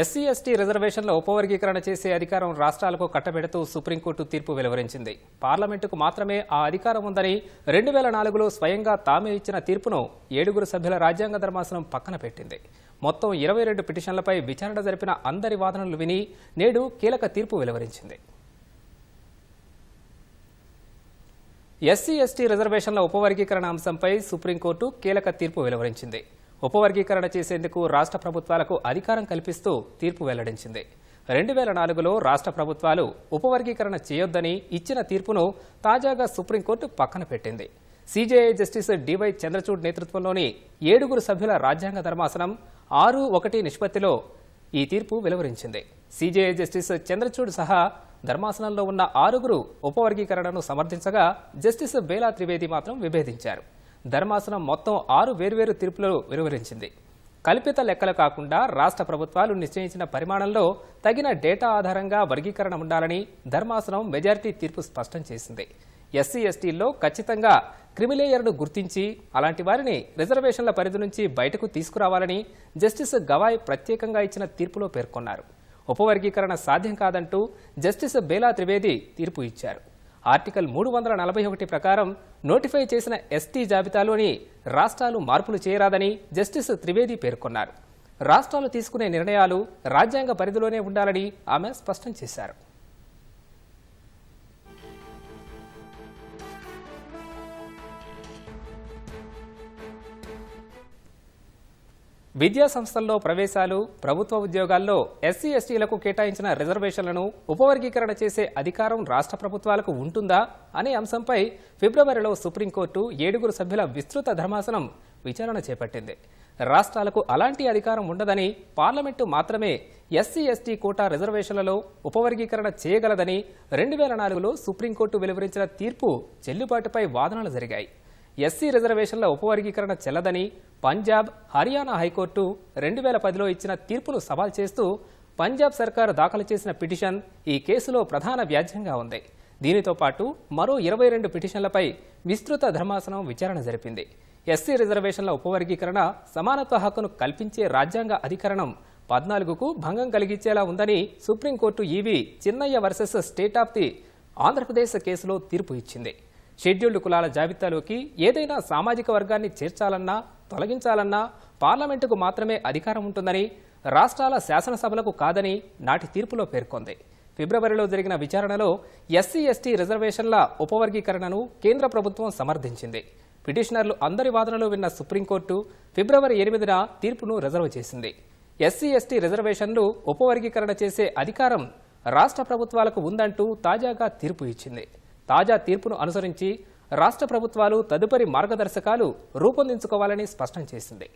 SC ST రిజర్వేషన్ల ఉపవర్గీకరణ చేసే అధికారం రాష్ట్రాలకు కట్టబెడుతూ సుప్రీంకోర్టు తీర్పు వెలువరించింది. పార్లమెంటుకు మాత్రమే ఆ అధికారం ఉందని రెండు వేల నాలుగులో స్వయంగా తామే ఇచ్చిన తీర్పును ఏడుగురు సభ్యుల రాజ్యాంగ ధర్మాసనం పక్కన పెట్టింది. మొత్తం ఇరవై రెండు పిటిషన్లపై విచారణ జరిపిన అందరి వాదనలు విని నేడు కీలక తీర్పు వెలువరించింది. ఎస్సీ ఎస్టీ రిజర్వేషన్ల ఉపవర్గీకరణ అంశంపై సుప్రీంకోర్టు కీలక తీర్పు వెలువరించింది. ఉపవర్గీకరణ చేసేందుకు రాష్ట్ర ప్రభుత్వాలకు అధికారం కల్పిస్తూ తీర్పు వెల్లడించింది. రెండు వేల నాలుగులో రాష్ట్ర ప్రభుత్వాలు ఉపవర్గీకరణ చేయొద్దని ఇచ్చిన తీర్పును తాజాగా సుప్రీంకోర్టు పక్కన పెట్టింది. సీజేఐ జస్టిస్ డివై చంద్రచూడ్ నేతృత్వంలోని ఏడుగురు సభ్యుల రాజ్యాంగ ధర్మాసనం ఆరు ఒకటి నిష్పత్తిలో ఈ తీర్పు వెలువరించింది. సీజేఐ జస్టిస్ చంద్రచూడ్ సహా ధర్మాసనంలో ఉన్న ఆరుగురు ఉపవర్గీకరణను సమర్థించగా జస్టిస్ బేలా త్రివేది మాత్రం విభేదించారు. ధర్మాసనం మొత్తం ఆరు వేర్వేరు తీర్పులను వెలువరించింది. కల్పిత లెక్కలు కాకుండా రాష్ట్ర ప్రభుత్వాలు నిశ్చయించిన పరిమాణంలో తగిన డేటా ఆధారంగా వర్గీకరణ ఉండాలని ధర్మాసనం మెజారిటీ తీర్పు స్పష్టం చేసింది. ఎస్సీ ఎస్టీల్లో ఖచ్చితంగా క్రిమిలేయర్ను గుర్తించి అలాంటి వారిని రిజర్వేషన్ల పరిధి నుంచి బయటకు తీసుకురావాలని జస్టిస్ గవాయ్ ప్రత్యేకంగా ఇచ్చిన తీర్పులో పేర్కొన్నారు. ఉపవర్గీకరణ సాధ్యం కాదంటూ జస్టిస్ బేలా త్రివేది తీర్పు ఇచ్చారు. ఆర్టికల్ మూడు వందల నలభై ఒకటి ప్రకారం నోటిఫై చేసిన ఎస్టీ జాబితాలోని రాష్ట్రాలు మార్పులు చేయరాదని జస్టిస్ త్రివేది పేర్కొన్నారు. రాష్ట్రాలు తీసుకునే నిర్ణయాలు రాజ్యాంగ పరిధిలోనే ఉండాలని ఆమె స్పష్టం చేశారు. విద్యా సంస్థల్లో ప్రవేశాలు ప్రభుత్వ ఉద్యోగాల్లో ఎస్సీ ఎస్టీలకు కేటాయించిన రిజర్వేషన్లను ఉపవర్గీకరణ చేసే అధికారం రాష్ట్ర ప్రభుత్వాలకు ఉంటుందా అనే అంశంపై ఫిబ్రవరిలో సుప్రీంకోర్టు ఏడుగురు సభ్యుల విస్తృత ధర్మాసనం విచారణ చేపట్టింది. రాష్ట్రాలకు అలాంటి అధికారం ఉండదని పార్లమెంటు మాత్రమే ఎస్సీ ఎస్టీ కోటా రిజర్వేషన్లలో ఉపవర్గీకరణ చేయగలదని రెండు వేల నాలుగులో సుప్రీంకోర్టు వెలువరించిన తీర్పు చెల్లుబాటుపై వాదనలు జరిగాయి. ఎస్సీ రిజర్వేషన్ల ఉపవర్గీకరణ చెల్లదని పంజాబ్ హర్యానా హైకోర్టు రెండు వేల పదిలో ఇచ్చిన తీర్పును సవాల్ చేస్తూ పంజాబ్ సర్కారు దాఖలు చేసిన పిటిషన్ ఈ కేసులో ప్రధాన వ్యాజ్యంగా ఉంది. దీనితో పాటు మరో ఇరవై రెండు పిటిషన్లపై విస్తృత ధర్మాసనం విచారణ జరిపింది. ఎస్సీ రిజర్వేషన్ల ఉపవర్గీకరణ సమానత్వ హక్కును కల్పించే రాజ్యాంగ అధికరణం పద్నాలుగుకు భంగం కలిగించేలా ఉందని supreme court EV Chinnaiah versus state of the Andhra Pradesh కేసులో తీర్పు ఇచ్చింది. షెడ్యూల్డ్ కులాల జాబితాలోకి ఏదైనా సామాజిక వర్గాన్ని చేర్చాలన్నా తొలగించాలన్నా పార్లమెంటుకు మాత్రమే అధికారం ఉంటుందని రాష్ట్రాల శాసనసభలకు కాదని నాటి తీర్పులో పేర్కొంది. ఫిబ్రవరిలో జరిగిన విచారణలో ఎస్సీ ఎస్టీ రిజర్వేషన్ల ఉపవర్గీకరణను కేంద్ర ప్రభుత్వం సమర్థించింది. పిటిషనర్లు అందరి వాదనలు విన్న సుప్రీంకోర్టు ఫిబ్రవరి ఎనిమిదిన తీర్పును రిజర్వ్ చేసింది. ఎస్సీ ఎస్టీ రిజర్వేషన్లు ఉపవర్గీకరణ చేసే అధికారం రాష్ట్ర ప్రభుత్వాలకు ఉందంటూ తాజాగా తీర్పు ఇచ్చింది. తాజా తీర్పును అనుసరించి రాష్ట్ర ప్రభుత్వాలు తదుపరి మార్గదర్శకాలు రూపొందించుకోవాలని స్పష్టం చేసింది.